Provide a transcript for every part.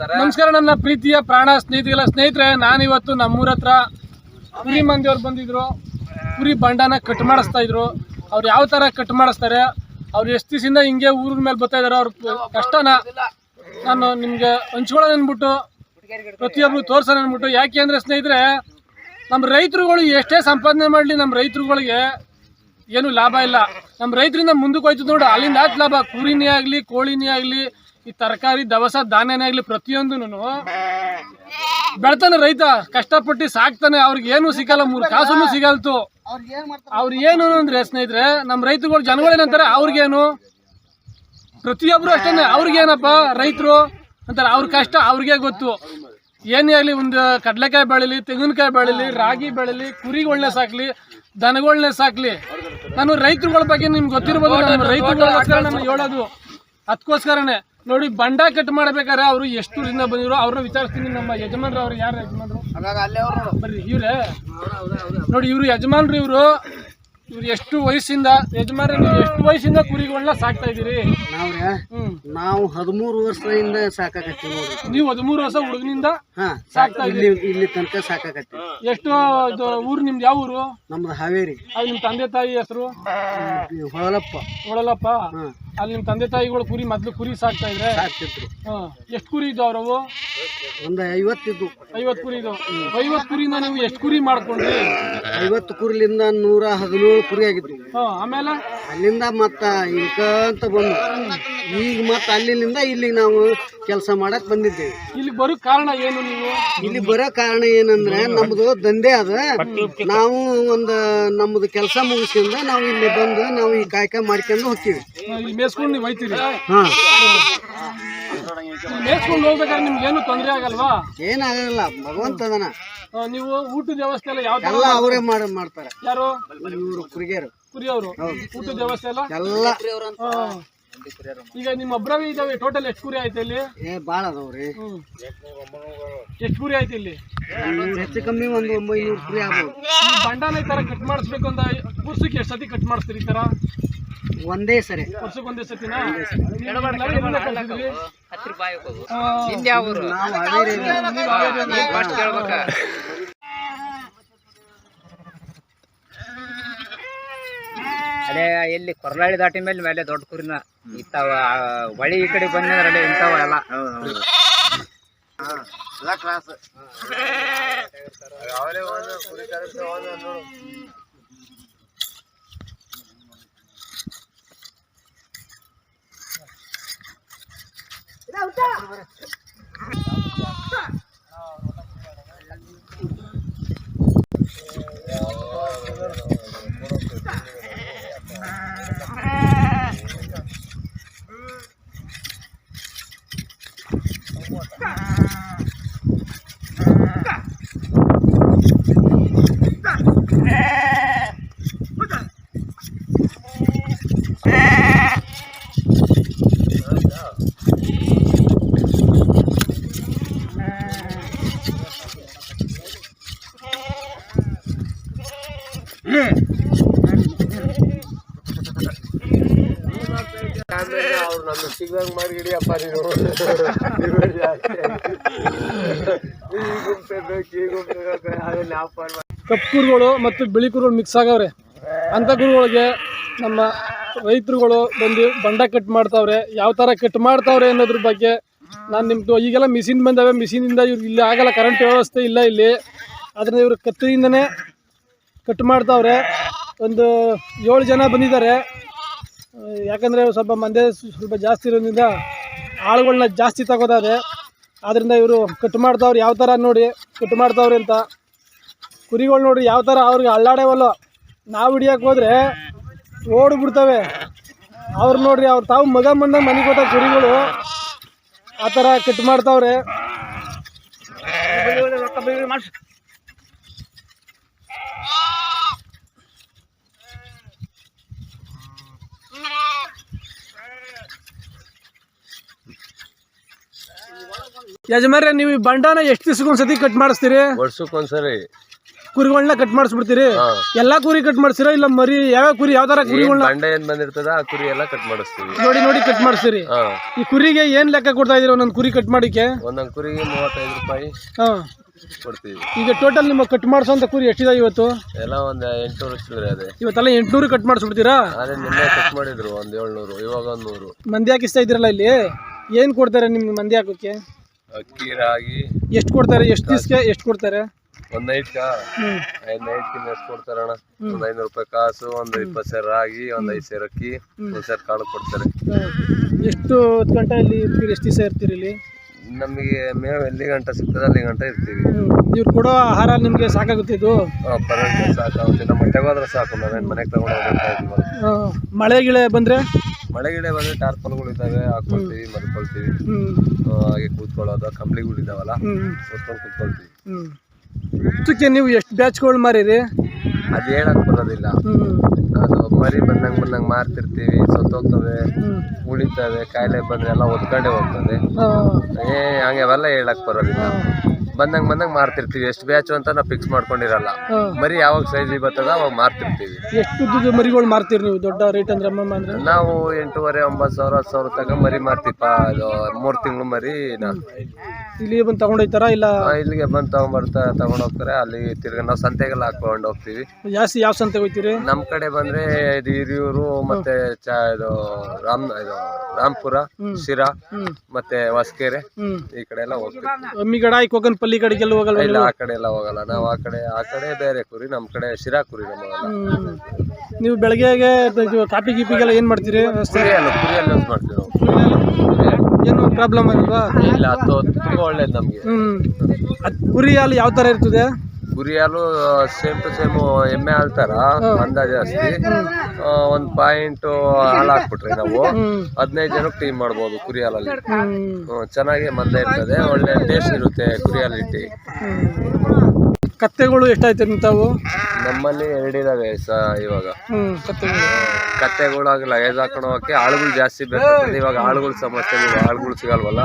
ನಮಸ್ಕಾರ ನನ್ನ ಪ್ರೀತಿಯ ಪ್ರಾಣ ಸ್ನೇಹಿತರೆಲ್ಲ ಸ್ನೇಹಿತರೆ, ನಾನಿವತ್ತು ನಮ್ಮೂರ ಹತ್ರ ಕುರಿ ಮಂದಿಯವ್ರು ಬಂದಿದ್ರು. ಕುರಿ ಬಂಡನ ಕಟ್ ಮಾಡಿಸ್ತಾ ಇದ್ರು. ಅವ್ರು ಯಾವ ತರ ಕಟ್ ಮಾಡಿಸ್ತಾರೆ, ಅವ್ರು ಎಷ್ಟು ದಿವಸದಿಂದ ಹಿಂಗೆ ಊರ ಮೇಲೆ ಬರ್ತಾ ಇದಾರೆ ಅವ್ರ ಕಷ್ಟನ ನಾನು ನಿಮಗೆ ಹಂಚ್ಕೊಳ್ಳೋದ್ ಅಂದ್ಬಿಟ್ಟು ಪ್ರತಿಯೊಬ್ಬರು ತೋರ್ಸೋಣ ಅಂದ್ಬಿಟ್ಟು, ಯಾಕೆ ಅಂದ್ರೆ ಸ್ನೇಹಿತರೆ ನಮ್ಮ ರೈತರುಗಳು ಎಷ್ಟೇ ಸಂಪಾದನೆ ಮಾಡಲಿ ನಮ್ಮ ರೈತರುಗಳಿಗೆ ಏನು ಲಾಭ ಇಲ್ಲ. ನಮ್ಮ ರೈತರಿಂದ ಮುಂದಕ್ಕೆ ಹೋಯ್ತು ನೋಡು, ಅಲ್ಲಿಂದ ಆಯ್ತು ಲಾಭ. ಕುರಿನೇ ಆಗಲಿ, ಕೋಳಿನೇ ಆಗಲಿ ಈ ತರಕಾರಿ, ದವಸ, ಧಾನ್ಯನೇ ಆಗ್ಲಿ ಪ್ರತಿಯೊಂದು ಬೆಳ್ತಾನೆ ರೈತ. ಕಷ್ಟಪಟ್ಟು ಸಾಕ್ತಾನೆ. ಅವ್ರಿಗೆ ಏನು ಸಿಗಲ್ಲ. ಮೂರು ಕಾಸು ಸಿಗಲ್ತು. ಅವ್ರ ಏನು ಅಂದ್ರೆ ಸ್ನೇಹಿತರೆ ನಮ್ಮ ರೈತರುಗಳು ಜನಗಳೇನಂತಾರೆ ಅವ್ರಿಗೇನು? ಪ್ರತಿಯೊಬ್ರು ಅಷ್ಟೇ ಅವ್ರಿಗೇನಪ್ಪ? ರೈತರು ಅಂತಾರೆ. ಅವ್ರ ಕಷ್ಟ ಅವ್ರಿಗೆ ಗೊತ್ತು. ಏನೇ ಆಗಲಿ ಒಂದು ಕಡಲೆಕಾಯಿ ಬೆಳೀಲಿ, ತೆಂಗಿನಕಾಯಿ ಬೆಳೀಲಿ, ರಾಗಿ ಬೆಳೀಲಿ ಕುರಿಗಳನ್ನೇ ಸಾಕ್ಲಿ ದನಗಳನ್ನೇ ಸಾಕ್ಲಿ. ನಾನು ರೈತರುಗಳ ಬಗ್ಗೆ ನಿಮ್ಗೆ ಗೊತ್ತಿರ್ಬೋದು. ನಾನು ನಾನು ಹೇಳೋದು. ಅದಕ್ಕೋಸ್ಕರನೇ. ನೋಡಿ ಬಂಡ ಕಟ್ ಮಾಡ್ಬೇಕಾದ್ರೆ ಅವರು ಎಷ್ಟು ದಿನ ಬಂದಿರೋ ಅವ್ರನ್ನ ವಿಚಾರಿಸ್ತೀನಿ. ನಮ್ಮ ಯಜಮಾನ್ರು ಅವ್ರು ಯಾರು ಯಜಮಾನ್ರು? ಬರ್ರಿ ಇವ್ರೆ? ನೋಡಿ ಇವ್ರು ಯಜಮಾನ್ರು ಇವರು. ಇವ್ರು ಎಷ್ಟು ವಯಸ್ಸಿಂದ ಯಜಮಾನ್ರ ನೀವು ಎಷ್ಟು ವಯಸ್ಸಿಂದ ಕುರಿಗಳನ್ನ ಸಾಕ್ತಾ ಇದೀರಿ ನಾವ್ರೆ ನಾವು ಹದಿಮೂರು ವರ್ಷದಿಂದ ಸಾಕಾಕತ್ತೀವಿ ನೋಡ್ರಿ. ನೀವು ಹದಿಮೂರು ವರ್ಷ ಹುಡುಗನಿಂದ ಹಾ ಸಾಕ್ತಾ ಇಲ್ಲಿ ಇಲ್ಲಿ ತನಕ ಸಾಕಾಕತ್ತೀವಿ. ಎಷ್ಟು ಇದು ಊರು ನಿಮ್ದು ಯಾವ ಊರು? ನಮ್ದು ಹಾವೇರಿ. ಅದು ನಿಮ್ಮ ತಂದೆ ತಾಯಿ ಹೆಸರು? ಹೊಳಲಪ್ಪ. ಹೊಳಲಪ್ಪ. ಅಲ್ಲಿ ನಿಮ್ಮ ತಂದೆ ತಾಯಿಗಳು ಕುರಿ ಮೊದ್ಲು ಕುರಿ ಸಾಕ್ತಾ ಇದ್ರೆ? ಸಾಕ್ತಿದ್ರು. ಹಾ. ಎಷ್ಟು ಕುರಿ ಇದ್ದಾವ ಅವು ಒಂದು ಐವತ್ತಿದ್ದು ಐವತ್ತು ಕುರಿ ಇದಾವ. ಐವತ್ತು ಕುರಿಯಿಂದ ನೀವು ಎಷ್ಟು ಕುರಿ ಮಾಡ್ಕೊಂಡ್ರಿ? ಐವತ್ತು ಕುರಿಲಿಂದ ನೂರ ಹದಿನೇಳು ಕುರಿ ಆಗಿದ್ರು ಹಾ ಆಮೇಲೆ? ಅಲ್ಲಿಂದ ಮತ್ತೆ ಇಳ್ಕಂತ ಬಂದು. ಈಗ ಮತ್ತೆ ಅಲ್ಲಿಂದ ಇಲ್ಲಿಗೆ ನಾವು ಕೆಲಸ ಮಾಡಕ್ ಬಂದಿದ್ದೇವೆ. ಇಲ್ಲಿ ಬರೋ ಕಾರಣ ಏನು ನೀವು? ಇಲ್ಲಿ ಬರೋ ಕಾರಣ ಏನಂದ್ರೆ ನಮ್ದು ದಂಧೆ ಅದ. ನಾವು ಒಂದು ನಮ್ದು ಕೆಲಸ ಮುಗಿಸಿಂದ ನಾವು ಇಲ್ಲಿ ಬಂದು ನಾವು ಈ ಕಾಯಕ ಮಾಡ್ಕೊಂಡು ಹೋಗ್ತೀವಿ. ಇಲ್ಲಿ ಮೇಸ್ಕೊಂಡು ನೀವು ಹೋಯ್ತೀರಿ. ಮೇಸ್ಕೊಂಡು ಹೋಗ್ಬೇಕಾದ್ರೆ ನಿಮ್ಗೆ ಏನು ತೊಂದರೆ ಆಗಲ್ವಾ? ಏನಾಗಲ್ಲ ಭಗವಂತ ನೀವು ಊಟದ ವ್ಯವಸ್ಥೆ ಎಲ್ಲ ಯಾವ ಎಲ್ಲ ಅವರೇ ಮಾಡ ಮಾಡ್ತಾರೆ. ಯಾರು? ಇವರು ಕುರಿಗೆರು ಕುರಿಯವರು. ಊಟದ ವ್ಯವಸ್ಥೆ ಎಲ್ಲ? ಎಲ್ಲ. ಹಾ. ಈಗ ನಿಮ್ಮ ಒಬ್ಬರವೇ ಇದಾವೆ ಟೋಟಲ್ ಎಷ್ಟು ಕುರಿ ಆಯ್ತು ಇಲ್ಲಿ? ಏ ಭಾಳ ಅದಾವ್ರಿ ಎಷ್ಟು ಕುರಿ ಆಯ್ತು ಇಲ್ಲಿ? ಹೆಚ್ಚು ಕಮ್ಮಿ ಒಂದು ಒಂಬೈನೂರು ಕುರಿ ಆಗ್ಬೋದು. ಈ ಬಂಡನ ಈ ತರ ಕಟ್ ಮಾಡಿಸ್ಬೇಕು ಅಂತ ವರ್ಷಕ್ಕೆ ಎಷ್ಟು ಸತಿ ಕಟ್ ಮಾಡಿಸ್ತೀರಿ ಈ ತರ? ಒಂದೇ ಸರಿ. ಸತಿನ? ಅದೇ ಎಲ್ಲಿ ಕೊರಳಾಳಿ ದಾಟಿ ಮೇಲೆ ಮೇಲೆ ದೊಡ್ಡ ಕುರಿನ ಇತ್ತಾವ. ಬಳಿ ಹೊಳಿ ಈ ಕಡೆ ಬಂದ್ರೆ ಇಂಥವ ಎಲ್ಲ. Não, tá. ಕಪ್ಪು ಕುರುಗಳು ಮತ್ತು ಬಿಳಿ ಕುರುಗಳು ಮಿಕ್ಸ್ ಆಗವ್ರೆ. ಅಂಥ ಕುರುಗಳಿಗೆ ನಮ್ಮ ರೈತರುಗಳು ಬಂದು ಬಂಡ ಕಟ್ ಮಾಡ್ತಾವ್ರೆ. ಯಾವ ಥರ ಕಟ್ ಮಾಡ್ತಾವ್ರೆ ಅನ್ನೋದ್ರ ಬಗ್ಗೆ ನಾನು ನಿಮ್ದು ಈಗೆಲ್ಲ ಮಿಷಿನ್ ಬಂದಾವೆ ಮಿಷಿನಿಂದ ಇವ್ರು ಇಲ್ಲಿ ಆಗಲ್ಲ ಕರೆಂಟ್ ವ್ಯವಸ್ಥೆ ಇಲ್ಲ ಇಲ್ಲಿ. ಅದರಿಂದ ಇವರು ಕತ್ತಿಯಿಂದನೇ ಕಟ್ ಮಾಡ್ತಾವ್ರೆ. ಒಂದು ಏಳು ಜನ ಬಂದಿದ್ದಾರೆ. ಯಾಕಂದರೆ ಸ್ವಲ್ಪ ಮಂದೆ ಸ್ವಲ್ಪ ಜಾಸ್ತಿ ಇರೋದ್ರಿಂದ ಆಳುಗಳನ್ನ ಜಾಸ್ತಿ ತಗೋತಾರೆ ಆದ್ದರಿಂದ ಇವರು ಕಟ್ ಮಾಡ್ತಾವ್ರು ಯಾವ ಥರ ನೋಡಿ, ಕಟ್ ಮಾಡ್ತಾವ್ರಿ ಅಂತ. ಕುರಿಗಳು ನೋಡಿ ಯಾವ ಥರ ಅವ್ರಿಗೆ ಅಲ್ಲಾಡೇವಲ್ಲ. ನಾವು ಹಿಡಿಯಕ್ಕೆ ಹೋದ್ರೆ ಓಡ್ಬಿಡ್ತವೆ ಅವ್ರು ನೋಡ್ರಿ ಅವ್ರು ತಾವು ಮಗ ಮಂದ ಮನೆಗೆ ಹೋದ ಕುರಿಗಳು ಆ ಥರ ಕಟ್ ಮಾಡ್ತಾವ್ರೆ. ಯಜಮಾನ್ರೆ ನೀವು ಈ ಬಂಡಾನ ಎಷ್ಟು ದಿವ್ಸಕ್ಕೊಂದ್ಸತಿ ಕಟ್ ಮಾಡಿಸ್ತೀರಿ? ವರ್ಷಕ್ಕೊಂದ್ಸರಿ. ಕುರಿಗಳನ್ನ ಕಟ್ ಮಾಡಿಸ್ಬಿಡ್ತೀರಿ? ಎಲ್ಲಾ ಕುರಿ ಕಟ್ ಮಾಡ್ಸಿರಾ ಇಲ್ಲ ಮರಿ ಯಾವ ಕುರಿ ಯಾವ್ದಾರ ಕುರಿಗಳನ್ನ ಬಂಡೆ ಏನ್ ಬಂದಿರ್ತದ ಆ ಕುರಿ ಎಲ್ಲ ಕಟ್ ಮಾಡಿಸ್ತೀವಿ. ನೋಡಿ ನೋಡಿ ಕಟ್ ಮಾಡ್ಸಿರಿ ಹಾ. ಈ ಕುರಿಗೆ ಏನ್ ಲೆಕ್ಕ ಕೊಡ್ತಾ ಇದೀರ ಒಂದೊಂದು ಕುರಿ ಕಟ್ ಮಾಡಿಕೆ ಒಂದೊಂದ್ ಕುರಿಗೆ ಮೂವತ್ತೈದು ರೂಪಾಯಿ ಹಾ. ಕೊಡ್ತೀವಿ. ಈಗ ಟೋಟಲ್ ನಿಮ್ಮ ಕಟ್ ಮಾಡಿಸೋ ಕುರಿ ಎಷ್ಟಿದೆ ಇವತ್ತು? ಎಲ್ಲ ಒಂದ್ ಎಂಟುನೂರು ಚಿಲ್ಲರೆ ಅದೇ. ಇವತ್ತೆಲ್ಲ ಎಂಟ್ನೂರು ಕಟ್ ಮಾಡಿಸ್ಬಿಡ್ತೀರಾ? ಅದೇ ನಿನ್ನೆ ಕಟ್ ಮಾಡಿದ್ರು ಒಂದ್ ಏಳ್ನೂರು ಇವಾಗ ಒಂದ್ ನೂರು. ಮಂದಿ ಹಾಕಿಸ್ತಾ ಇದ್ರಲ್ಲ ಇಲ್ಲಿ? ಏನ್ ಕೊಡ್ತಾರೆ ನಿಮ್ಗೆ ಮಂದಿ ಹಾಕೋಕೆ ಅಕ್ಕಿ ರಾಗಿ ಎಷ್ಟು ಕೊಡ್ತಾರೆ? ಎಷ್ಟು ದಿಸ್ಕೆ ಎಷ್ಟು ಕೊಡ್ತಾರೆ? ಒಂದ್ ನೈಟ್ ಕಾ? ಐದ್ ನೈಟ್ಗಿಂತ ಎಷ್ಟು ಕೊಡ್ತಾರಣ್ಣ ಒಂದ್ ಐನೂರು ರೂಪಾಯಿ ಕಾಸು ಒಂದ್ ಇಪ್ಪತ್ತು ಸಾವಿರ ರಾಗಿ ಒಂದ್ ಐದ್ ಸಾವಿರ ಅಕ್ಕಿ ಒಂದ್ ಸಾವಿರ ಕಾಳು ಕೊಡ್ತಾರೆ. ಎಷ್ಟು ಹೊತ್ತು ಗಂಟೆ ಇಲ್ಲಿ ಇರ್ತೀರಿ? ಎಷ್ಟು ದಿವಸ ಇರ್ತೀರಿ ಇಲ್ಲಿ? ನಮಗೆ ಮೇವು ಎಲ್ಲಿ ಗಂಟ ಸಿಗ್ತದೆ ಅಲ್ಲಿ ಗಂಟ ಇರ್ತೀವಿ. ನೀವು ಕೊಡೋ ಆಹಾರ ನಿಮಗೆ ಸಾಕಾಗುತ್ತೆ ಇದು? ಪರವಾಗಿಲ್ಲ ಸಾಕು ಅವ್ರಿಗೆ ನಮ್ಮ ಹೊಟ್ಟೆಗೆ ಹೋದ್ರೆ ಸಾಕು ನಾವೇನ್ ಮನೆಗೆ ತಗೊಂಡು ಮಳೆ ಗಿಳೆ ಬಂದ್ರೆ? ಮಳೆ ಗಿಡ ಬಂದ್ರೆ ಟಾರ್ಪಲ್ಗಳು ಇದಾವೆ ಹಾಕೊಳ್ತೀವಿ ಮಲ್ಕೊಳ್ತೀವಿ. ಆ, ಹಾಗೆ ಕೂತ್ಕೊಳ್ಳೋದು ಕಂಬ್ಳಿಗಳು ಇದಾವಲ್ಲ? ಕೂತ್ಕೊಂಡು ಕೂತ್ಕೊಳ್ತೀವಿ. ಇದಕ್ಕೆ ನೀವು ಎಷ್ಟು ಬ್ಯಾಚ್ಗಳು ಮಾರಿರಿ? ಅದು ಹೇಳಕ್ ಬರೋದಿಲ್ಲ. ಅದು ಮರಿ ಬಂದಂಗ್ ಬಂದಂಗ್ ಮಾರ್ತಿರ್ತೀವಿ ಸತ್ತೋಗ್ತವೆ ಉಳಿತವೆ ಕಾಯಿಲೆ ಬಂದ್ರೆ ಎಲ್ಲ ಒದ್ಕೊಂಡೆ ಹೋಗ್ತದೆ. ಏ ಹಂಗೆ ಅವೆಲ್ಲ ಹೇಳಕ್ ಬರೋದಿಲ್ಲ. ಬಂದಂಗ್ ಬಂದಂಗ್ ಮಾರ್ತಿರ್ತೀವಿ. ಎಷ್ಟು ಬ್ಯಾಚು ಅಂತ ನಾವು ಫಿಕ್ಸ್ ಮಾಡ್ಕೊಂಡಿರಲ್ಲ. ಮರಿ ಯಾವಾಗ ಸೈಜ್ ಬರ್ತದ ಅವಾಗ ಮಾರ್ತಿರ್ತೀವಿ. ಎಷ್ಟು ಉದ್ದದ ಮರಿಗಳು ಮಾರ್ತೀರಿ ನೀವು? ದೊಡ್ಡ ರೇಟ್ ಅಂದ್ರೆ ಅಮ್ಮಮ್ಮ ಅಂದ್ರೆ? ನಾವು ಎಂಟೂವರೆ ಒಂಬತ್ತು ಸಾವಿರ ಹತ್ತು ಸಾವಿರ ತಗ ಮರಿ ಮಾರ್ತೀಪ ಅದು ಮೂರ್ ತಿಂಗಳು ಮರಿ ನಾ. ಇಲ್ಲಿ ಬಂದು ತಗೊಂಡೋಯ್ತಾರ ಇಲ್ಲ? ಇಲ್ಲಿಗೆ ಬಂದು ತಗೊಂಡ್ಬರ್ತಾ ತಗೊಂಡ್ ಹೋಗ್ತಾರೆ. ಅಲ್ಲಿ ತಿರ್ಗ ನಾವು ಸಂತೆಗೆಲ್ಲ ಹಾಕೊಂಡು ಹೋಗ್ತೀವಿ. ಜಾಸ್ತಿ ಯಾವ ಸಂತೆಗೆ ಹೋಗ್ತೀರಿ ನಮ್ ಕಡೆ ಬಂದ್ರೆ ಇದು ಹಿರಿಯೂರು ಮತ್ತೆ ಚಾ ಇದು ರಾಮ್ ಇದು ರಾಮ್ಪುರ ಶಿರಾ ಮತ್ತೆ ಹೊಸಕೆರೆ ಈ ಕಡೆ ಎಲ್ಲ ಹೋಗ್ತೀವಿ. ಅಮ್ಮಿಗಡ ಕೊಕ್ಕನ್ ಪಲ್ಲಿ ಕಡೆಗೆಲ್ಲ ಹೋಗಲ್ಲ ಇಲ್ಲ ಆ ಕಡೆ ಎಲ್ಲ ಹೋಗಲ್ಲ. ನಾವು ಆ ಕಡೆ ಆ ಕಡೆ ಬೇರೆ ಕುರಿ ನಮ್ ಕಡೆ ಶಿರಾ ಕುರಿ ನಮ್ಮವೆಲ್ಲ. ಹ್ಮ್. ನೀವು ಬೆಳಗ್ಗೆಗೆ ಇದು ಕಾಪಿ ಗೀಪಿಗೆಲ್ಲ ಏನ್ ಮಾಡ್ತೀರಿ? ವ್ಯವಸ್ಥೆ ಕುರಿಯಲ್ಲ ಕುರಿಯಲ್ಲಿ ಯೂಸ್ ಮಾಡ್ತೀವಿ ನಾವು. ಏನು ಪ್ರಾಬ್ಲಮ್ ಆಗಿಲ್ವಾ ಇಲ್ಲ ತುಂಬಾ ಒಳ್ಳೇದು ನಮ್ಗೆ. ಅದ್ ಕುರಿ ಹಾಲು ಯಾವ ತರ ಇರ್ತದೆ? ಕುರಿ ಹಾಲು ಸೇಮ್ ಟು ಸೇಮ್ ಎಮ್ಮೆ ಹಾಲ್ ತರ ಮಂದ ಜಾಸ್ತಿ. ಒಂದ್ ಪಾಯಿಂಟ್ ಹಾಲ್ ಹಾಕ್ಬಿಟ್ರಿ ನಾವು ಹದಿನೈದು ಜನಕ್ಕೆ ಟೀಮ್ ಮಾಡ್ಬೋದು ಕುರಿ ಹಾಲಲ್ಲಿ. ಹ್ಮ್. ಹ್ಮ್, ಚೆನ್ನಾಗಿ ಮಂದ ಇರ್ತದೆ ಒಳ್ಳೆ ಟೇಸ್ಟ್ ಇರುತ್ತೆ ಕುರಿ ಹಾಲು ಇಟ್ಟಿ ಹ್ಮ್. ಕತ್ತೆಗಳು ಎಷ್ಟಾಯ್ತು ನಿಂತಾವು? ನಮ್ಮಲ್ಲಿ ಎರಡಿದಾವೆ ಸ ಇವಾಗ. ಕತ್ತೆಗಳು. ಕತ್ತೆಗಳಾಗಿ ಲಗೇಜ್ ಹಾಕೊಂಡು ಹೋಗಕ್ಕೆ ಆಳುಗಳು ಜಾಸ್ತಿ ಬೇಕಾಗ್ತದೆ ಇವಾಗ ಆಳುಗಳ ಸಮಸ್ಯೆ ಇದೆ, ಆಳುಗಳು ಸಿಗಲ್ವಲ್ಲ?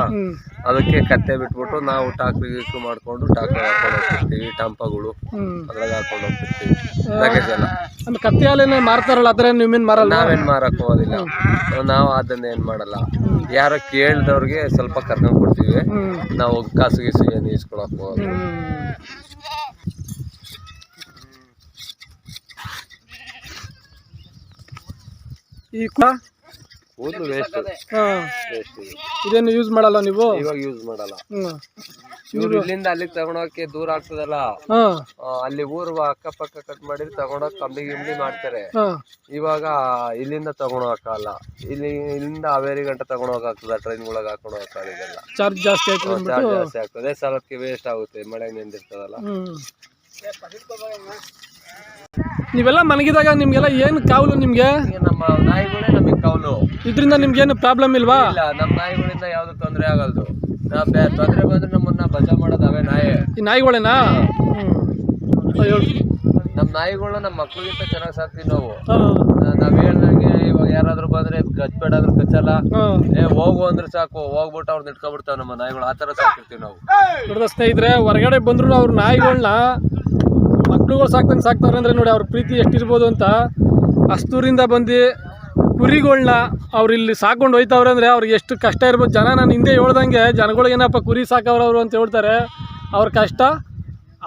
ಅದಕ್ಕೆ ಕತ್ತೆ ಬಿಟ್ಬಿಟ್ಟು ನಾವು ಟಾಕ್ರಿ ಗೀಕ್ರಿ ಮಾಡ್ಕೊಂಡು ಟಾಕ್ರಿ ಹಾಕೊಂಡು ಹೋಗ್ತಿರ್ತೀವಿ ಟಂಪಗಳು ಅದ್ರಾಗ ಹಾಕೊಂಡು ಹೋಗ್ತಿರ್ತೀವಿ ಲಗೇಜ್ ಎಲ್ಲ. ಕತ್ತೆ ಹಾಲೇನೆ ಮಾರ್ತಾರಲ್ಲ ಅದ್ರ ನಿಮ್ಮಿನ ಮಾರಲ್ಲ ನಾವೇನ್ ಮಾರಕ್ ಹೋಗೋದಿಲ್ಲ. ನಾವು ಅದನ್ನ ಏನ್ ಮಾಡಲ್ಲ. ಯಾರೋ ಕೇಳ್ದವ್ರಿಗೆ ಸ್ವಲ್ಪ ಕರ್ಕೊಂಡ್ ಕೊಡ್ತೀವಿ. ನಾವು ಕಾಸು ಗೀಸು ಏನು ಇಸ್ಕೊಳಕ್ ಹ್ಮ್. ಈ ಕೂದಲು ವೇಸ್ಟ್ ಇದೇನು ಯೂಸ್ ಮಾಡಲ್ಲ ನೀವು? ಇವಾಗ ಯೂಸ್ ಮಾಡಲ್ಲ. ಹ್ಮ್. ಇವ್ರು ಇಲ್ಲಿಂದ ಅಲ್ಲಿಗೆ ತಗೊಂಡೋಗಕ್ಕೆ ದೂರ ಆಗ್ತದಲ್ಲ? ಹಾ. ಅಲ್ಲಿ ಊರು ಅಕ್ಕಪಕ್ಕ ಕಟ್ ಮಾಡಿದ್ರೆ ತಗೊಂಡೋಗಿ ಕಂಬಿ ಗಿಂಬಿ ಮಾಡ್ತಾರೆ. ಹಾ. ಇವಾಗ ಇಲ್ಲಿಂದ ತಗೊಂಡ್ ಹೋಗಲ್ಲ ಇಲ್ಲಿ ಇಲ್ಲಿಂದ ಹಾವೇರಿ ಗಂಟೆ ತಗೊಂಡ್ ಟ್ರೈನ್ ಒಳಗೆ ಹಾಕೊಂಡು ಹೋಗಲ್ಲ ಇದೆಲ್ಲ. ಚಾರ್ಜ್ ಜಾಸ್ತಿ ಆಯ್ತು ಚಾರ್ಜ್ ಜಾಸ್ತಿ ಆಗ್ತದೆ. ಸಲಕ್ಕೆ ವೇಸ್ಟ್ ಆಗುತ್ತೆ ಮಳೆ ನಿಂದಿರ್ತದಲ್ಲ. ನೀವೆಲ್ಲ ಮನಗಿದಾಗ ನಿಮ್ಗೆಲ್ಲ ಏನು ಕಾವಲು ನಿಮ್ಗೆ? ನಮ್ಮ ನಾಯಿಗಳೇ ನಮಗೆ ಕಾವಲು. ಇದರಿಂದ ನಿಮ್ಗೇನು ಪ್ರಾಬ್ಲಮ್ ಇಲ್ವಾ? ಇಲ್ಲ ನಮ್ಮ ನಾಯಿಗಳಿಂದ ಯಾವ್ದು ತೊಂದರೆ ಆಗಲ್ದು. ತೊಂದರೆ ಬಂದ್ರೆ ನಮ್ಮನ್ನ ಬಚಾವ್ ಮಾಡೋದು ಅವೇ ನಾಯಿ. ಈ ನಾಯಿಗಳೇನಾ. ನಮ್ಮ ನಾಯಿಗಳನ್ನ ನಮ್ಮ ಮಕ್ಳಿಗಿಂತ ಚೆನ್ನಾಗಿ ಸಾಕ್ತೀವಿ ನಾವು. ನಾವ್ ಹೇಳ್ದಂಗೆ ಇವಾಗ ಯಾರಾದ್ರೂ ಬಂದ್ರೆ ಕಚ್ಬೇಡ ಅಂದ್ರೆ ಕಚ್ಚಲ್ಲ ಏ ಹೋಗು ಅಂದ್ರೆ ಸಾಕು. ಹೋಗ್ಬಿಟ್ಟು ಅವ್ರನ್ನ ಇಟ್ಕೊಬಿಡ್ತಾವ ನಮ್ಮ ನಾಯಿಗಳು. ಆ ತರ ಸಾಕಿರ್ತೀವಿ ನಾವು. ಸ್ನೇಹಿತರೆ ಹೊರಗಡೆ ಬಂದ್ರು ಅವ್ರ ನಾಯಿಗಳನ್ನ ಮಕ್ಳುಗಳು ಸಾಕ್ತಂಗೆ ಸಾಕ್ತಾರೆ ಅಂದರೆ ನೋಡಿ ಅವ್ರ ಪ್ರೀತಿ ಎಷ್ಟಿರ್ಬೋದು ಅಂತ ಅಸ್ತೂರಿಂದ ಬಂದು ಕುರಿಗಳನ್ನ ಅವ್ರು ಇಲ್ಲಿ ಸಾಕೊಂಡು ಹೋಯ್ತವ್ರೆ ಅಂದರೆ ಅವ್ರಿಗೆ ಎಷ್ಟು ಕಷ್ಟ ಇರ್ಬೋದು. ಜನ ನಾನು ಹಿಂದೆ ಹೇಳ್ದಂಗೆ ಜನಗಳಿಗೇನಪ್ಪ ಕುರಿ ಸಾಕವ್ರವ್ರು ಅಂತ ಹೇಳ್ತಾರೆ. ಅವ್ರ ಕಷ್ಟ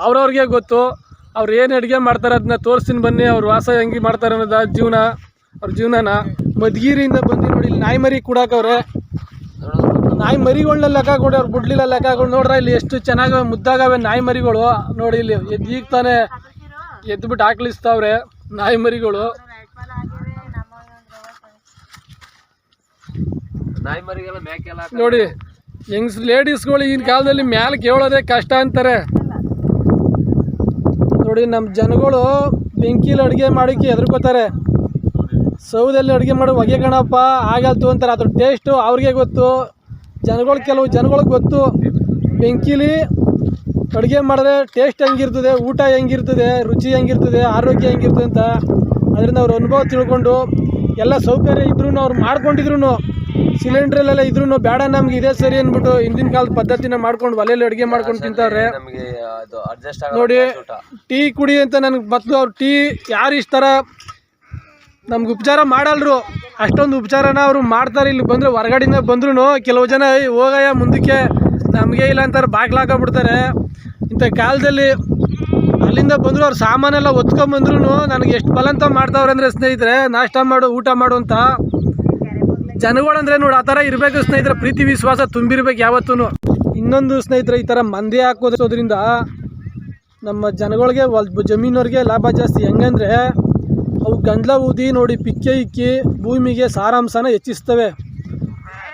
ಅವ್ರವ್ರಿಗೆ ಗೊತ್ತು. ಅವ್ರು ಏನು ಅಡುಗೆ ಮಾಡ್ತಾರೆ ಅದನ್ನ ತೋರಿಸ್ತೀನಿ ಬನ್ನಿ, ಅವ್ರ ವಾಸ ಹೆಂಗೆ ಮಾಡ್ತಾರೆ ಅನ್ನೋದು ಜೀವನ, ಅವ್ರ ಜೀವನನ ಮಧುಗಿರಿಯಿಂದ ಬಂದು ನೋಡಿ ಇಲ್ಲಿ ನಾಯಿ ಮರಿ ಕೂಡಾಕವ್ರೆ. ನಾಯಿ ಮರಿಗಳನ್ನ ಲೆಕ್ಕ ಕೊಡಿ ಅವ್ರು ಬಿಡ್ಲಿಲ್ಲ ಲೆಕ್ಕ ಕೊಡಿ. ನೋಡ್ರ ಇಲ್ಲಿ ಎಷ್ಟು ಚೆನ್ನಾಗವೆ ಮುದ್ದಾಗವೆ ನಾಯಿ ಮರಿಗಳು. ನೋಡಿ ಇಲ್ಲಿ ಎದ್ದು ಈಗ ತಾನೇ ಎದ್ಬಿಟ್ಟು ಹಾಕ್ಲಿಸ್ತಾವ್ರೆ ನಾಯಿ ಮರಿಗಳು. ನೋಡಿ ಹೆಂಗ್ಸ್ ಲೇಡೀಸ್ಗಳು ಈಗಿನ ಕಾಲದಲ್ಲಿ ಮ್ಯಾಲೆ ಕೇಳೋದೇ ಕಷ್ಟ ಅಂತಾರೆ. ನೋಡಿ ನಮ್ಮ ಜನಗಳು ಬೆಂಕಿಲಿ ಅಡುಗೆ ಮಾಡೋಕ್ಕೆ ಹೆದರ್ಕೋತಾರೆ. ಸೌದಲ್ಲಿ ಅಡುಗೆ ಮಾಡೋ ಹೊಗೆ ಕಣಪ್ಪ ಆಗಲ್ತು ಅಂತಾರೆ. ಅದ್ರ ಟೇಸ್ಟು ಅವ್ರಿಗೆ ಗೊತ್ತು. ಜನಗಳು ಕೆಲವು ಜನಗಳಿಗೆ ಗೊತ್ತು. ಬೆಂಕಿಲಿ ಅಡುಗೆ ಮಾಡಿದ್ರೆ ಟೇಸ್ಟ್ ಹೆಂಗಿರ್ತದೆ ಊಟ ಹೆಂಗಿರ್ತದೆ ರುಚಿ ಹೆಂಗಿರ್ತದೆ ಆರೋಗ್ಯ ಹೆಂಗಿರ್ತದೆ ಅಂತ ಅದರಿಂದ ಅವ್ರ ಅನುಭವ ತಿಳ್ಕೊಂಡು ಎಲ್ಲ ಸೌಕರ್ಯ ಇದ್ರೂ ಅವ್ರು ಮಾಡ್ಕೊಂಡಿದ್ರು ಸಿಲಿಂಡ್ರಲ್ಲೆಲ್ಲ ಇದ್ರೂ ಬೇಡ ನಮ್ಗೆ ಇದೇ ಸರಿ ಅಂದ್ಬಿಟ್ಟು ಹಿಂದಿನ ಕಾಲದ ಪದ್ಧತಿನ ಮಾಡ್ಕೊಂಡು ಒಲೆಯಲ್ಲಿ ಅಡುಗೆ ಮಾಡ್ಕೊಂಡು ತಿಂತಾರೆ ನಮಗೆ ಅದು ಅಡ್ಜಸ್ಟ್ ನೋಡಿ ಟೀ ಕುಡಿ ಅಂತ ನನಗೆ ಬತ್ತು ಅವ್ರು ಟೀ ಯಾರು ಇಷ್ಟ ಥರ ನಮ್ಗೆ ಉಪಚಾರ ಮಾಡಲ್ರು. ಅಷ್ಟೊಂದು ಉಪಚಾರನ ಅವರು ಮಾಡ್ತಾರೆ. ಇಲ್ಲಿ ಬಂದರೆ ಹೊರಗಡೆಯಿಂದ ಬಂದ್ರು ಕೆಲವು ಜನ "ಏಯ್, ಹೋಗಯ್ಯ ಮುಂದಕ್ಕೆ ನಮಗೆ ಇಲ್ಲ ಅಂತಾರೆ. ಬಾಗ್ಲಾಕೊಂಡ್ಬಿಡ್ತಾರೆ ಇಂಥ ಕಾಲದಲ್ಲಿ ಅಲ್ಲಿಂದ ಬಂದರು ಅವ್ರು ಸಾಮಾನೆಲ್ಲ ಒತ್ಕೊಂಬಂದ್ರೂ ನನಗೆ ಎಷ್ಟು ಬಲಂತ ಮಾಡ್ತಾವ್ರೆ ಅಂದರೆ ಸ್ನೇಹಿತರೆ ನಾಷ್ಟ ಮಾಡು ಊಟ ಮಾಡು ಅಂತ. ಜನಗಳಂದ್ರೆ ನೋಡಿ ಆ ಥರ ಇರಬೇಕು ಸ್ನೇಹಿತರೆ. ಪ್ರೀತಿ ವಿಶ್ವಾಸ ತುಂಬಿರ್ಬೇಕು ಯಾವತ್ತೂ ಇನ್ನೊಂದು ಸ್ನೇಹಿತರೆ ಈ ಥರ ಮಂದಿ ಹಾಕೋದ್ರಿಂದ ನಮ್ಮ ಜನಗಳಿಗೆ ಜಮೀನವ್ರಿಗೆ ಲಾಭ ಜಾಸ್ತಿ. ಹೆಂಗಂದ್ರೆ ಅವು ಗಂಡ್ಲ ಊದಿ ನೋಡಿ ಪಿಕ್ಕೆ ಇಕ್ಕಿ ಭೂಮಿಗೆ ಸಾರಾಂಶನ ಹೆಚ್ಚಿಸ್ತವೆ.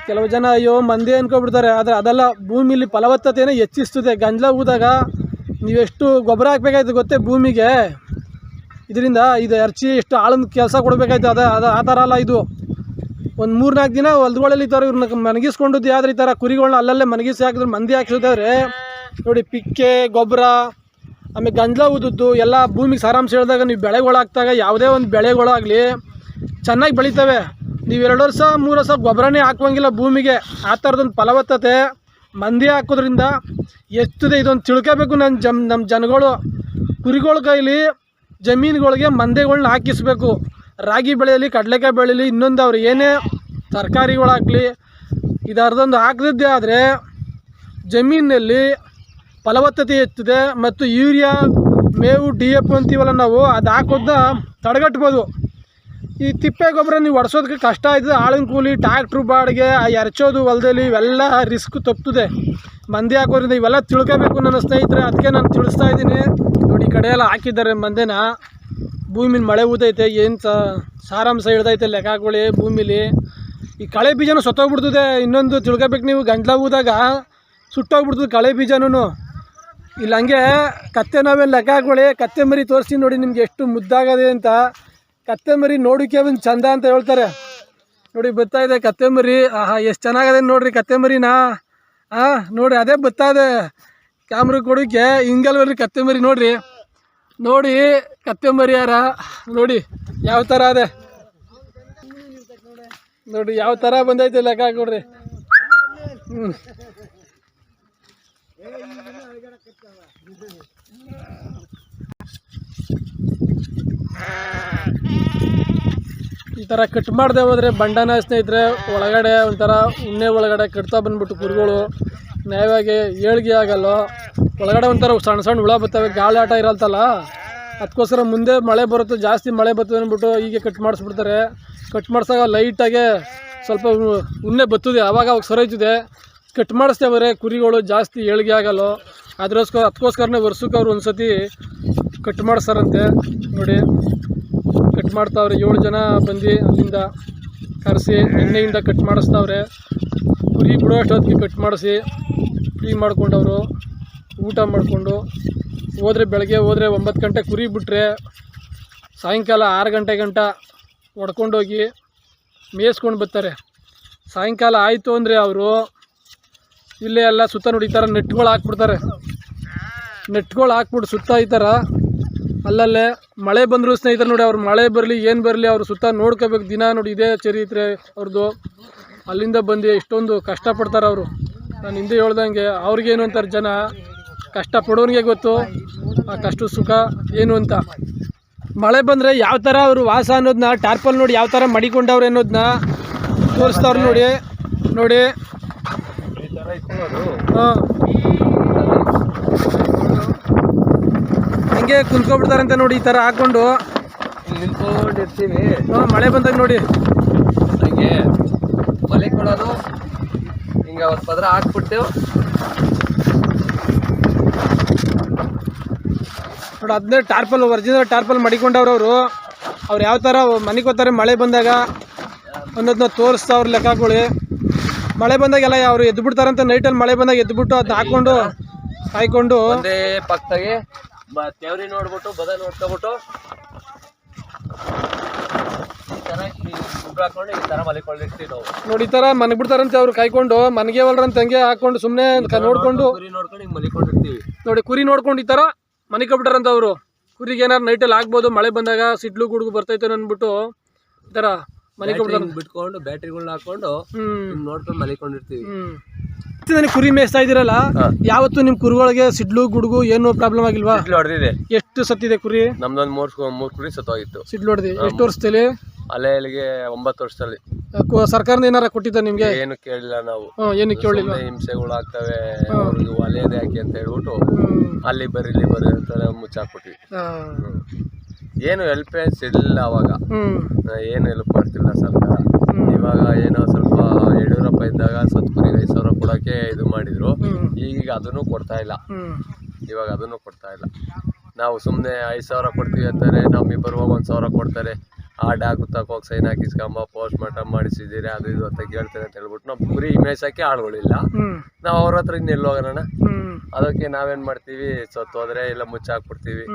ಕೆಲವು ಜನ ಅಯ್ಯೋ ಮಂದಿ ಅನ್ಕೊಬಿಡ್ತಾರೆ, ಆದರೆ ಅದೆಲ್ಲ ಭೂಮಿಲಿ ಫಲವತ್ತತೆಯನ್ನು ಹೆಚ್ಚಿಸ್ತದೆ. ಗಂಡ್ಲ ಊದಾಗ ನೀವೆಷ್ಟು ಗೊಬ್ಬರ ಹಾಕ್ಬೇಕಾಯ್ತು ಗೊತ್ತೇ ಭೂಮಿಗೆ? ಇದರಿಂದ ಇದು ಎರ್ಚಿ ಎಷ್ಟು ಆಳಂದು ಕೆಲಸ ಕೊಡಬೇಕಾಯ್ತು. ಅದ, ಅದು, ಆ ಥರ ಅಲ್ಲ ಇದು. ಒಂದು ಮೂರು ನಾಲ್ಕು ದಿನ ಹೊಲ್ದುಗಳಲ್ಲಿ ಈ ಇವ್ರನ್ನ ಮನಗಿಸ್ಕೊಂಡಿದ್ದು ಆದರೆ ಈ ಥರ ಕುರಿಗಳನ್ನ ಅಲ್ಲಲ್ಲೇ ಮನಗಿಸಿ ಹಾಕಿದ್ರೆ ಮಂದಿ ಹಾಕಿಸಿದ್ರೆ, ನೋಡಿ ಪಿಕ್ಕೆ, ಗೊಬ್ಬರ ಆಮೇಲೆ ಗಂಜಲ ಊದದ್ದು ಎಲ್ಲ ಭೂಮಿಗೆ ಸಾರಾಂಶ ಹೇಳಿದಾಗ ನೀವು ಬೆಳೆಗಳು ಹಾಕ್ದಾಗ ಯಾವುದೇ ಒಂದು ಬೆಳೆಗಳಾಗಲಿ ಚೆನ್ನಾಗಿ ಬೆಳೀತವೆ. ನೀವು ಎರಡು ವರ್ಷ, ಮೂರು ವರ್ಷ ಗೊಬ್ಬರನೇ ಹಾಕುವಂಗಿಲ್ಲ ಭೂಮಿಗೆ. ಆ ಥರದೊಂದು ಫಲವತ್ತತೆ ಮಂದಿ ಹಾಕೋದ್ರಿಂದ ಎಷ್ಟಿದೆ ಇದೊಂದು ತಿಳ್ಕೋಬೇಕು ನನ್ನ ಜಮ್ ನಮ್ಮ ಜನಗಳು. ಕುರಿಗಳ ಕೈಲಿ ಜಮೀನುಗಳಿಗೆ ಮಂದೆಗಳನ್ನ ಹಾಕಿಸ್ಬೇಕು. ರಾಗಿ ಬೆಳೆಯಲಿ ಕಡಲೆಕಾಯಿ ಬೆಳೆಯಲಿ ಇನ್ನೊಂದು ಅವ್ರು ಏನೇ ತರಕಾರಿಗಳಾಗಲಿ ಅರ್ಧೊಂದು ಹಾಕದಿದ್ದೇ ಆದರೆ ಜಮೀನಿನಲ್ಲಿ ಫಲವತ್ತತೆ ಹೆಚ್ಚಿದೆ ಮತ್ತು ಯೂರಿಯಾ, ಮೇವು, ಡಿ ಎಫ್ ಅಂತೀವಲ್ಲ ನಾವು, ಅದು ಹಾಕೋದನ್ನ ತಡೆಗಟ್ಬೋದು. ಈ ತಿಪ್ಪೆ ಗೊಬ್ಬರ ನೀವು ಒಡ್ಸೋದಕ್ಕೆ ಕಷ್ಟ ಆಯ್ತದೆ. ಆಳಿನ ಕೂಲಿ, ಟ್ಯಾಕ್ಟ್ರು, ಬಾಡಿಗೆ, ಆ ಎರ್ಚೋದು, ಹೊಲದಲ್ಲಿ ಇವೆಲ್ಲ ರಿಸ್ಕ್ ತಪ್ಪುತ್ತದೆ. ಮಂದಿ ಹಾಕೋದ್ರಿಂದ ಇವೆಲ್ಲ ತಿಳ್ಕೋಬೇಕು ನನ್ನ ಸ್ನೇಹಿತರೆ. ಅದಕ್ಕೆ ನಾನು ತಿಳಿಸ್ತಾ ಇದ್ದೀನಿ. ನೋಡಿ, ಈ ಕಡೆ ಎಲ್ಲ ಹಾಕಿದ್ದಾರೆ ಮಂದಿನ. ಭೂಮಿನ ಮಳೆ ಊದೈತೆ ಏನು ಸಾರಾಂಶ ಹಿಡ್ದೈತೆ ಲೆಕ್ಕ ಭೂಮಿಲಿ. ಈ ಕಳೆ ಬೀಜನೂ ಸತ್ತೋಗ್ಬಿಡ್ತದೆ. ಇನ್ನೊಂದು ತಿಳ್ಕೊಬೇಕು ನೀವು. ಗಂಟ್ಲ ಊದಾಗ ಸುಟ್ಟೋಗ್ಬಿಡ್ತದೆ ಕಳೆ ಬೀಜನೂ ಇಲ್ಲ, ಹಂಗೆ ಕತ್ತೆ ನಾವೇನು ಲೆಕ್ಕ ಹಾಕೊಳ್ಳಿ ಕತ್ತೆ ಮರಿ ತೋರಿಸಿ ನೋಡಿ, ನಿಮ್ಗೆ ಎಷ್ಟು ಮುದ್ದಾಗದೆ ಅಂತ. ಕತ್ತೆ ಮರಿ ನೋಡಿಕೆ ಒಂದು ಚಂದ ಅಂತ ಹೇಳ್ತಾರೆ. ನೋಡಿ ಬರ್ತಾ ಇದೆ ಕತ್ತೆ ಮರಿ. ಆಹಾ, ಎಷ್ಟು ಚೆನ್ನಾಗದೆ ನೋಡ್ರಿ ಕತ್ತೆ ಮರಿನಾ. ಹಾಂ ನೋಡಿ, ಅದೇ ಬತ್ತಾ ಇದೆ ಕ್ಯಾಮ್ರ ಕೊಡೋಕ್ಕೆ ಹಿಂಗಲ್ವಲ್ರಿ ಕತ್ತೆ ಮರಿ ನೋಡ್ರಿ. ನೋಡಿ, ಕತ್ತೆ ಮರಿ ಯಾರ? ನೋಡಿ, ಯಾವ ಥರ ಅದೇ. ನೋಡಿ, ಯಾವ ಥರ ಬಂದೈತೆ ಲೆಕ್ಕ ಹಾಕೊಡ್ರಿ ಹ್ಞೂ ಈ ಥರ ಕಟ್ ಮಾಡದೆ ಹೋದ್ರೆ ಬಂಡನ ಸ್ನೇಹಿತರೆ ಒಳಗಡೆ ಒಂಥರ ಉಣ್ಣೆ ಒಳಗಡೆ ಕಟ್ತಾ ಬಂದ್ಬಿಟ್ಟು ಕುರಿಗಳು. ನ್ಯಾಯವಾಗಿ ಏಳ್ಗೆ ಆಗಲ್ಲ ಒಳಗಡೆ ಒಂಥರ ಸಣ್ಣ ಸಣ್ಣ ಹುಳ ಬರ್ತವೆ, ಗಾಳಿ ಆಟ ಇರಲ್ತಲ್ಲ? ಅದಕ್ಕೋಸ್ಕರ ಮುಂದೆ ಮಳೆ ಬರುತ್ತೆ, ಜಾಸ್ತಿ ಮಳೆ ಬರ್ತದೆ ಅಂದ್ಬಿಟ್ಟು ಹೀಗೆ ಕಟ್ ಮಾಡಿಸ್ಬಿಡ್ತಾರೆ. ಕಟ್ ಮಾಡ್ಸಾಗ ಲೈಟಾಗೆ ಸ್ವಲ್ಪ ಉಣ್ಣೆ ಬತ್ತದೆ, ಆವಾಗ ಅವಾಗ ಸರೈತಿದೆ. ಕಟ್ ಮಾಡಿಸ್ತೇವ್ರೆ ಕುರಿಗಳು ಜಾಸ್ತಿ ಏಳಿಗೆ ಆಗಲ್ಲ ಅದಕ್ಕೋಸ್ಕರ ಅದಕ್ಕೋಸ್ಕರನೇ ವರ್ಷಕ್ಕೆ ಅವ್ರು ಒಂದು ಸತಿ ಕಟ್ ಮಾಡಿಸ್ತಾರಂತೆ ನೋಡಿ, ಕಟ್ ಮಾಡ್ತಾವ್ರೆ. ಏಳು ಜನ ಬಂದು ಅಲ್ಲಿಂದ ಕರೆಸಿ, ಎಣ್ಣೆಯಿಂದ ಕಟ್ ಮಾಡಿಸ್ತಾವ್ರೆ. ಕುರಿ ಬಿಡೋ ಅಷ್ಟೊತ್ತಿಗೆ ಕಟ್ ಮಾಡಿಸಿ, ಫ್ರೀ ಮಾಡ್ಕೊಂಡವರು, ಊಟ ಮಾಡಿಕೊಂಡು. ಹೋದರೆ ಬೆಳಗ್ಗೆ ಹೋದರೆ ಒಂಬತ್ತು ಗಂಟೆ ಕುರಿ ಬಿಟ್ಟರೆ ಸಾಯಂಕಾಲ ಆರು ಗಂಟೆ ಗಂಟ ಹೊಡ್ಕೊಂಡೋಗಿ ಮೇಯಿಸ್ಕೊಂಡು ಬರ್ತಾರೆ. ಸಾಯಂಕಾಲ ಆಯಿತು ಅಂದರೆ ಅವರು ಇಲ್ಲೇ ಎಲ್ಲ ಸುತ್ತ ನೋಡಿ ಈ ಥರ ನೆಟ್ಗಳು ಹಾಕ್ಬಿಡ್ತಾರೆ. ನೆಟ್ಗಳು ಹಾಕ್ಬಿಟ್ಟು ಸುತ್ತ ಈ ಅಲ್ಲಲ್ಲೇ ಮಳೆ ಬಂದರೂ ಸ್ನೇಹಿತರು ನೋಡಿ, ಅವ್ರು ಮಳೆ ಬರಲಿ, ಏನು ಬರಲಿ, ಅವ್ರು ಸುತ್ತ ನೋಡ್ಕೋಬೇಕು. ದಿನ ನೋಡಿ ಇದೇ ಚರಿತ್ರೆ ಅವ್ರದ್ದು ಅಲ್ಲಿಂದ ಬಂದು ಎಷ್ಟೊಂದು ಕಷ್ಟಪಡ್ತಾರೆ ಅವರು. ನಾನು ಹಿಂದೆ ಹೇಳ್ದಂಗೆ ಅವ್ರಿಗೇನು ಅಂತಾರೆ ಜನ? ಕಷ್ಟಪಡೋನಿಗೆ ಗೊತ್ತು, ಆ ಕಷ್ಟ ಸುಖ ಏನು ಅಂತ. ಮಳೆ ಬಂದರೆ ಯಾವ ಥರ ಅವರು ವಾಸ ಅನ್ನೋದನ್ನ ಟಾರ್ಪಲ್ ನೋಡಿ ಯಾವ ಥರ ಮಡಿಕೊಂಡವ್ರೆ ಅನ್ನೋದನ್ನ ತೋರಿಸ್ತವ್ರು ನೋಡಿ ನೋಡಿ. ಹಾಂ. ಹಂಗೆ ಕುಂತ್ಕೊಬಿಡ್ತಾರಂತೆ ನೋಡಿ ಈ ಥರ ಹಾಕೊಂಡು ನಿಂತ್ಕೊಂಡಿರ್ತೀವಿ. ಹಾಂ ಮಳೆ ಬಂದಾಗ ನೋಡಿ. ಹಂಗೆ ಮಲೆ ಕೊಡೋದು. ಹಿಂಗೆ ಅವತ್ತು ಪದ್ರ ಹಾಕ್ಬಿಡ್ತೇವೆ ನೋಡಿ ಅದನ್ನೇ ಟಾರ್ಪಲ್ ಒರಿಜಿನಲ್ ಟಾರ್ಪಲ್ ಮಡಿಕೊಂಡವ್ರು ಅವರು. ಅವ್ರು ಯಾವ ಥರ ಮನೆಗೆ ಹೋಗ್ತಾರೆ ಮಳೆ ಬಂದಾಗ ಅನ್ನೋದನ್ನ ತೋರಿಸ್ತಾವ್ರ ಲೆಕ್ಕ ಹಾಕೊಳ್ಳಿ ಮಳೆ ಬಂದಾಗೆಲ್ಲ ಅವ್ರು ಎದ್ದು ಬಿಡ್ತಾರಂತ ನೈಟಲ್ಲಿ ಮಳೆ ಬಂದಾಗ ಎದ್ದುಬಿಟ್ಟು ಅದನ್ನ ಹಾಕೊಂಡು ಕಾಯ್ಕೊಂಡು ಒಂದೇ ಪಕ್ಕದಾಗೆ ನೋಡ್ಬಿಟ್ಟು ಬದ ನೋಡ್ಕೊಬಿಟ್ಟು ನೋಡಿ ಈ ಥರ ಮನೆಗೆ ಬಿಡ್ತಾರಂತೆ ಅವ್ರು ಕಾಯ್ಕೊಂಡು ಮನೆಗೆ ಹೊಲ್ರಂತ ಹಂಗೆ ಹಾಕೊಂಡು ಸುಮ್ಮನೆ ನೋಡಿಕೊಂಡು. ನೋಡಿ ಕುರಿ ನೋಡ್ಕೊಂಡು ಈ ತರ ಮನೆ ಕಬಿಟ್ಟಾರಂತ ಅವರು. ಕುರಿಗೆ ಏನಾರು ನೈಟಲ್ಲಿ ಹಾಕ್ಬೋದು ಮಳೆ ಬಂದಾಗ ಸಿಡ್ಲು ಗುಡುಗು ಬರ್ತೈತೆ ಅಂದ್ಬಿಟ್ಟು ಈ ಥರ ಬಿಟ್ಕೊಂಡು ಬ್ಯಾಟ್ರಿಗಳನ್ನ ಹಾಕೊಂಡು ನೋಡ್ಕೊಂಡು ಮಲಿಕೊಂಡಿರ್ತೀವಿ. ನನಗೆ ಕುರಿ ಮೇಯಿಸ್ತಾ ಇದೀರಲ್ಲ ಯಾವತ್ತು ನಿಮ್ ಕುರಿಗಳಿಗೆ ಸಿಡ್ಲು ಗುಡುಗು ಏನು ಪ್ರಾಬ್ಲಮ್ ಆಗಿಲ್ವಾ? ಸಿಡ್ಲು ಹೊಡೆದಿದೆ. ಎಷ್ಟು ಸತ್ತಿದೆ ಕುರಿ? ನಮ್ದೊಂದು ಮೂರ್ ಮೂರ್ ಕುರಿ ಸತ್ತೋಗಿತ್ತು. ಸಿಡ್ಲು ಹೊಡೆದಿ ಎಷ್ಟು ವರ್ಷದಲ್ಲಿ? ಅಲೆ ಇಲ್ಲಿಗೆ ಒಂಬತ್ತು ವರ್ಷದಲ್ಲಿ. ಕು- ಸರ್ಕಾರದಿಂದ ಏನಾರ ಕೊಟ್ಟಿದ್ದ ನಿಮ್ಗೆ? ಏನು ಕೇಳಿಲ್ಲ ನಾವು. ಏನು ಕೇಳಿಲ್ಲ ಸುಮ್ನೆ ಹಿಂಸೆಗಳು ಆಗ್ತವೆ ಅವ್ರಿಗೆ ಒಲೆಯದೇ ಹಾಕಿ ಅಂತ ಹೇಳ್ಬಿಟ್ಟು ಹ್ಮ್. ಅಲ್ಲಿ ಬರ್ರಿ ಇಲ್ಲಿ ಬರ್ರಿ ಅಂತ ಮುಚ್ಚಾಕ್ಬಿಟ್ವಿ. ಆ, ಏನು ಹೆಲ್ಪ್ ಇಲ್ಲ ಅವಾಗ. ಏನು ಹೆಲ್ಪ್ ಮಾಡ್ತಿಲ್ಲ ಸರ್ಕಾರ. ಇವಾಗ ಏನೋ ಸ್ವಲ್ಪ ಯಡಿಯೂರಪ್ಪ ಇದ್ದಾಗ ಸತ್ಪುರಿ ಐದು ಸಾವಿರ ಕೊಡೋಕೆ ಇದು ಮಾಡಿದ್ರು. ಈಗೀಗ ಈಗ ಅದನ್ನು ಕೊಡ್ತಾ ಇಲ್ಲ. ಇವಾಗ ಅದನ್ನು ಕೊಡ್ತಾ ಇಲ್ಲ. ನಾವು ಸುಮ್ಮನೆ ಐದು ಸಾವಿರ ಕೊಡ್ತೀವಿ ಅಂತಾರೆ ನಮ್ಮಿಬ್ಬರು ಹೋಗಿ ಒಂದು ಸಾವಿರ ಕೊಡ್ತಾರೆ. ಆ ಡಾಕು ತಗೋಗಿ ಸೈನ್ ಹಾಕಿಸ್ಕೊಂಬ ಪೋಸ್ಟ್ ಮಾರ್ಟಮ್ ಮಾಡಿಸಿದ್ದೀರಿ ಅದು ಇದು ಅಂತ ಕೇಳ್ತಾರೆ ಅಂತ ಹೇಳ್ಬಿಟ್ಟು ನಾವು ಗುರಿ ಮೇಯ್ಸೋಕ್ಕೆ ಆಳುಗಳಿಲ್ಲ. ನಾವು ಅವ್ರ ಹತ್ರ ಇನ್ನೆಲ್ಲೋಗೋಣ ಹೋಗೋಣ ಅದಕ್ಕೆ ನಾವೇನು ಮಾಡ್ತೀವಿ? ಸತ್ತು ಹೋದ್ರೆ ಇಲ್ಲ ಮುಚ್ಚಾಕ್ಬಿಡ್ತೀವಿ.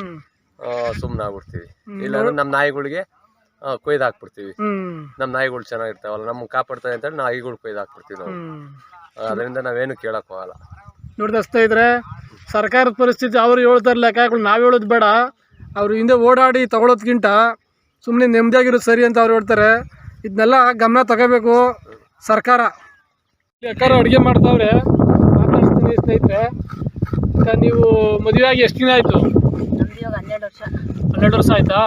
ಸುಮ್ಮನೆ ಆಗ್ಬಿಡ್ತೀವಿ. ಇಲ್ಲಾಂದ್ರೆ ನಮ್ಮ ನಾಯಿಗಳಿಗೆ ಕೊಯ್ದು ಹಾಕ್ಬಿಡ್ತೀವಿ. ನಮ್ಮ ನಾಯಿಗಳು ಚೆನ್ನಾಗಿರ್ತಾವಲ್ಲ ನಮ್ಗೆ ಕಾಪಾಡ್ತಾರೆ ಅಂತೇಳಿ ನಾಯಿಗಳು ಕೊಯ್ದು ಹಾಕ್ಬಿಡ್ತೀವಿ ನಾವು. ಅದರಿಂದ ನಾವೇನು ಕೇಳಕ್ ಹೋಗಲ್ಲ ನೋಡ್ದಸ್ತಾ ಇದ್ರೆ ಸರ್ಕಾರದ ಪರಿಸ್ಥಿತಿ ಅವ್ರು ಹೇಳ್ತಾರೆ ಲೆಕ್ಕಗಳು ನಾವು ಹೇಳೋದು ಬೇಡ. ಅವ್ರು ಹಿಂದೆ ಓಡಾಡಿ ತಗೊಳೋದ್ಕಿಂತ ಸುಮ್ಮನೆ ನೆಮ್ಮದಿಯಾಗಿರೋದು ಸರಿ ಅಂತ ಅವ್ರು ಹೇಳ್ತಾರೆ. ಇದನ್ನೆಲ್ಲ ಗಮನ ತಗೋಬೇಕು ಸರ್ಕಾರ. ಯಾಕಾರ ಅಡುಗೆ ಮಾಡ್ತಾವ್ರೆ ಮಾತಾಡ್ತೀನಿ ಸ್ನೇಹಿತರೆ. ನೀವು ಮದುವೆ ಆಗಿ ಎಷ್ಟು ದಿನ ಆಯಿತು? ವರ್ಷ. ಹನ್ನೆರಡು ವರ್ಷ ಆಯ್ತಾ?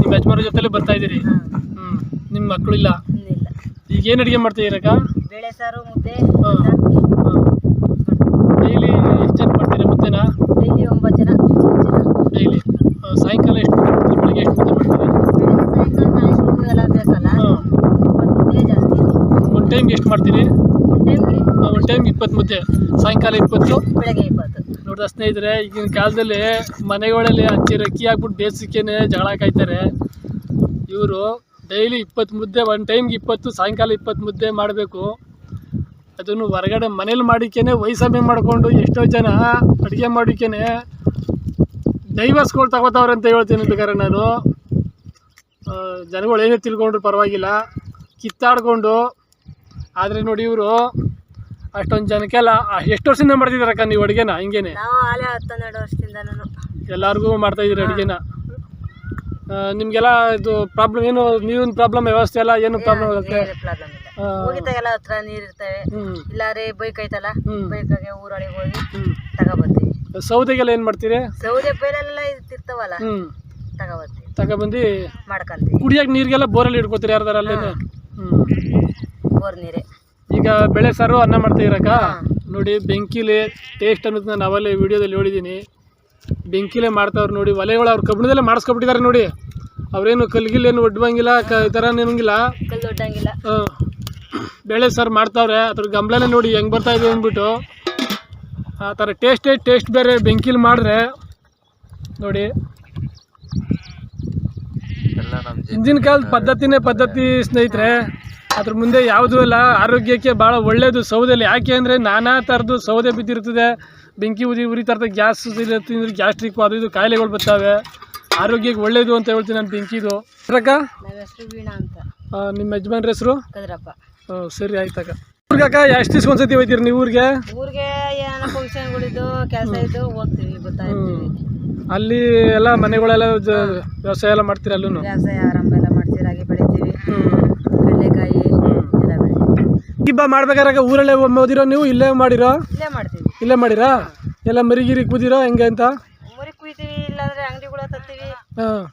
ನಿಮ್ಮ ಯಜಮಾನ ಜೊತೆಲೆ ಬರ್ತಾ ಇದ್ದೀರಿ? ಹ್ಞೂ ನಿಮ್ಮ ಮಕ್ಕಳಿಲ್ಲ ಇಲ್ಲ? ಈಗ ಏನು ಅಡುಗೆ ಮಾಡ್ತಿದ್ದೀರಕ್ಕ ಬೇಳೆ ಸಾರು ಮುದ್ದೆ ಹಾಂ. ಡೈಲಿ ಎಷ್ಟು ಜನ ಮಾಡ್ತೀರಾ ಮುದ್ದೆನಾ? ಡೈಲಿ ಒಂಬತ್ತು ಜನ ಡೈಲಿ? ಸಾಯಂಕಾಲ ಎಷ್ಟು ಮುದ್ದೆ ಮಾಡ್ತೀರಿ? ಬೆಳಗ್ಗೆ ಎಷ್ಟು ಮುದ್ದೆ ಮಾಡ್ತೀರಿ? ಸಾಯಂಕಾಲ ಎಲ್ಲ ಬೇಕಲ್ಲ? ಮುದ್ದೆ ಜಾಸ್ತಿ. ಒಂದು ಟೈಮ್ಗೆ ಎಷ್ಟು ಮಾಡ್ತೀರಿ? ಒಂದು ಟೈಮ್ಗೆ? ಒಂದು ಟೈಮ್ ಇಪ್ಪತ್ತು ಮುದ್ದೆ. ಸಾಯಂಕಾಲ ಇಪ್ಪತ್ತು? ಬೆಳಗ್ಗೆ ಇಪ್ಪತ್ತು. ನೋಡ್ದ ಸ್ನೇಹಿತರೆ, ಈಗಿನ ಕಾಲದಲ್ಲಿ ಮನೆಗಳಲ್ಲಿ ಹಚ್ಚಿ ರಕ್ಕಿ ಹಾಕ್ಬಿಟ್ಟು ಬೇಸಿಗೆನೆ ಜಗಳ ಕಾಯ್ತಾರೆ. ಇವರು ಡೈಲಿ ಇಪ್ಪತ್ತು ಮುದ್ದೆ ಒಂದು ಟೈಮ್ಗೆ ಇಪ್ಪತ್ತು, ಸಾಯಂಕಾಲ ಇಪ್ಪತ್ತು ಮುದ್ದೆ ಮಾಡಬೇಕು. ಅದನ್ನು ಹೊರಗಡೆ ಮನೇಲಿ ಮಾಡಿಕೇನೆ ವಯಸ್ಸಮೆ ಮಾಡಿಕೊಂಡು ಎಷ್ಟೋ ಜನ ಅಡುಗೆ ಮಾಡಿಕೇನೆ ಡೈವರ್ಸ್ಗಳು ತಗೋತಾವ್ರೆ ಅಂತ ಹೇಳ್ತೀನಿ ಬೇಕಾದ್ರೆ ನಾನು. ಜನಗಳು ಏನೇ ತಿಳ್ಕೊಂಡ್ರು ಪರವಾಗಿಲ್ಲ. ಕಿತ್ತಾಡಿಕೊಂಡು, ಆದರೆ ನೋಡಿ ಇವರು ಅಷ್ಟೊಂದು ಜನಕ್ಕೆಲ್ಲ ಎಷ್ಟು ವರ್ಷದಿಂದ ಮಾಡ್ತಿದ್ದೀರಕ್ಕ ನೀವು ಅಡುಗೆನ ಹಿಂಗೇನೆ? ನಾವು ಆಲೆ ಹತ್ತನ್ನೆರಡು ನಾನು ಎಲ್ಲರಿಗೂ ಮಾಡ್ತಾ ಇದ್ದೀರಿ ಅಡುಗೆನ? ನಿಮಗೆಲ್ಲ ಇದು ಪ್ರಾಬ್ಲಮ್ ಏನು ನೀರಿನ ಪ್ರಾಬ್ಲಮ್ ವ್ಯವಸ್ಥೆ ಎಲ್ಲ ಏನು ಪ್ರಾಬ್ಲಮ್ ಆಗುತ್ತೆ? ಪ್ರಾಬ್ಲಮ್ ಹೋಗಿದ್ದಾಗೆಲ್ಲ ಹತ್ರ ನೀರು ಇರ್ತವೆ. ಇಲ್ಲಾರೆ ಬೈಕ್ ಐತಲ್ಲ. ಬೈಕಾಗೆ ಊರೊಳಗೆ ಹೋಗಿ ತಗೊಬರ್ತೀವಿ ಸೌದೆಗೆಲ್ಲ ಏನು ಮಾಡ್ತೀರಿ? ಸೌದೆ ಬೇರೆಲ್ಲ ಇರ್ತಾವಲ್ಲ ಹ್ಞೂ ತಗೊಬರ್ತೀವಿ ತಗೊಬಂದು ಮಾಡ್ಕೊಂತೀವಿ ಕುಡಿಯೋಕೆ ನೀರಿಗೆಲ್ಲ ಬೋರಲ್ಲಿ ಇಟ್ಕೋತೀರಿ ಯಾರ್ದಾರ ಅಲ್ಲೇನೆ? ಹ್ಞೂ ಬೋರ್ ನೀರೇ. ಈಗ ಬೆಳೆ ಸಾರು ಅನ್ನ ಮಾಡ್ತಾ ಇರಕ್ಕ? ನೋಡಿ ಬೆಂಕಿಲಿ ಟೇಸ್ಟ್ ಅನ್ನೋದನ್ನ ನಾವಲ್ಲೇ ವಿಡಿಯೋದಲ್ಲಿ ನೋಡಿದ್ದೀನಿ. ಬೆಂಕಿಲೇ ಮಾಡ್ತಾವ್ರು ನೋಡಿ ಒಲೆಗಳು ಅವ್ರು ಕಬ್ಬಿಣದಲ್ಲೇ ಮಾಡಿಸ್ಕೊಬಿಟ್ಟಿದ್ದಾರೆ ನೋಡಿ. ಅವ್ರೇನು ಕಲ್ಗಿಲ್ಲೇನು ಒಡ್ಬಂಗಿಲ್ಲ ಕ ಈ ಥರ ಆ, ಬೇಳೆ ಸಾರು ಮಾಡ್ತಾವ್ರೆ ಅದ್ರ ಗಂಬ್ಲನೇ ನೋಡಿ ಹೆಂಗೆ ಬರ್ತಾ ಇದೆ ಅಂದ್ಬಿಟ್ಟು. ಆ ಥರ ಟೇಸ್ಟೇ ಟೇಸ್ಟ್ ಬೇರೆ ಬೆಂಕಿಲಿ ಮಾಡಿದ್ರೆ ನೋಡಿ. ಹಿಂದಿನ ಕಾಲದ ಪದ್ಧತಿನೇ ಪದ್ಧತಿ ಸ್ನೇಹಿತರೆ. ಅದ್ರ ಮುಂದೆ ಯಾವುದೂ ಅಲ್ಲ ಆರೋಗ್ಯಕ್ಕೆ ಭಾಳ ಒಳ್ಳೆಯದು ಸೌದೆಯಲ್ಲಿ ಯಾಕೆ ಅಂದರೆ ನಾನಾ ಥರದ್ದು ಸೌದೆ ಬಿದ್ದಿರ್ತದೆ. ಬೆಂಕಿ ಉದಿ ಉರಿ ಇರ್ತದೆ ಗ್ಯಾಸ್ ತಿಂದ್ರೆ ಗ್ಯಾಸ್ಟ್ರಿಕ್ ಅದು ಇದು ಕಾಯಿಲೆಗಳು ಬರ್ತಾವೆ. ಆರೋಗ್ಯಕ್ಕೆ ಒಳ್ಳೆಯದು ಅಂತ ಹೇಳ್ತೀನಿ ನಾನು ಬೆಂಕಿದು. ಅಕ್ಕ? ನಿಮ್ಮ ಯಜಮಾನ್ರ ಹೆಸರು? ಸರಿ ಆಯ್ತಕ್ಕ ಊರ್ಗಕ್ಕ ಎಷ್ಟು ದಿವ್ಸ ಒಂದ್ಸತಿ ಹೋಯ್ತೀರಿ ನೀವು ಊರಿಗೆ? ಅಲ್ಲಿ ಎಲ್ಲ ಮನೆಗಳೆಲ್ಲ ವ್ಯವಸಾಯ ಎಲ್ಲ ಮಾಡ್ತೀರಿ ಅಲ್ಲೂ ವ್ಯವಸಾಯ ಆರಂಭ ಎಲ್ಲ ಮಾಡ್ತೀರಿ ರಾಗಿ ಬೆಳಿತೀವಿ. ಬೆಳಿತೀವಿ ಮಾಡ್ಬೇಕಾದ್ರೆ ಮಾಡ್ಬೇಕಾರಾಗ ಊರಲ್ಲೇ ಓದಿರೋ ನೀವು? ಇಲ್ಲೇ ಮಾಡಿರೋ? ಇಲ್ಲೇ ಮಾಡ್ತೀವಿ. ಇಲ್ಲೇ ಮಾಡಿರಾ? ಎಲ್ಲ ಮರಿಗಿರಿ ಕೂದಿರೋ? ಹೆಂಗೆ ಅಂತ? ಮುರಿ ಕುಯ್ತೀವಿ ಇಲ್ಲಾಂದ್ರೆ ಅಂಗಡಿಗಳ ತತ್ತೀವಿ ಹಾಂ.